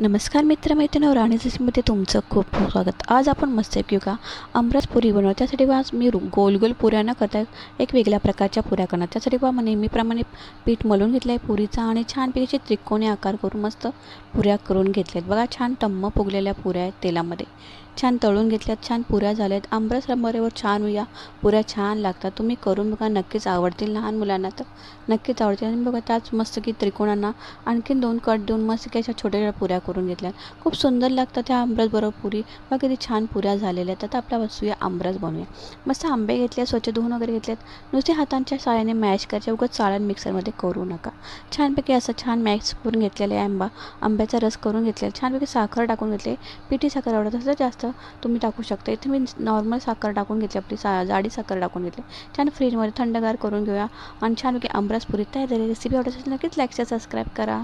नमस्कार मित्रमैत्रिणी राणी रेसिपीमध्ये तुमचं खूप स्वागत. आज आपण मस्त का अमरस पुरी बनवू. त्यासाठी बा आज मी रु- गोल गोल पुऱ्या न करता एक वेगळ्या प्रकारच्या पुऱ्या करणार. त्यासाठी बा नेहमीप्रमाणे पीठ मलून घेतलं आहे पुरीचा आणि छानपैकी त्रिकोणी आकार करून मस्त पुऱ्या करून घेतल्या आहेत बघा छान टम्म फुगलेल्या पुऱ्या आहेत तेलामध्ये. छान तळून घेतल्यात छान पुऱ्या झाल्या आहेत आंबरस रंबरेवर छान या पुऱ्या छान लागतात. तुम्ही करून बघा नक्कीच आवडतील लहान मुलांना तर. नक्कीच आवडतील. आणि बघा त्याच मस्त की त्रिकोणांना आणखीन दोन कट देऊन मस्त की अशा छोट्या छोट्या पुऱ्या करून घेतल्या. खूप सुंदर लागतात त्या आंबरासबरोबर पुरी. मग किती छान पुऱ्या झालेल्या आहेत. आता आपला वस्तू या आंबरस बनवूया. मस्त आंबे घेतले स्वच्छ धुवून वगैरे घेतल्यात नुसते हातांच्या साह्याने मॅश करायचे. उगाच चाळण मिक्सरमध्ये करू नका. छानपैकी असं छान मॅश करून घेतलेलं आहे आंबा. आंब्याचा रस करून घेतलेला छानपैकी साखर टाकून घेतले पिठी साखर आवडत असेल तर जास्त तुम्ही टाकू शकता. इथे मी नॉर्मल साखर टाकून घेतली आपली सा जाडी साखर टाकून घेतली. छान फ्रीजमध्ये थंडगार करून घेऊया. आणि छानपैकी आंबरस पुरी तयार झाली रेसिपी आवडत असेल नक्कीच लाईक सबस्क्राईब करा.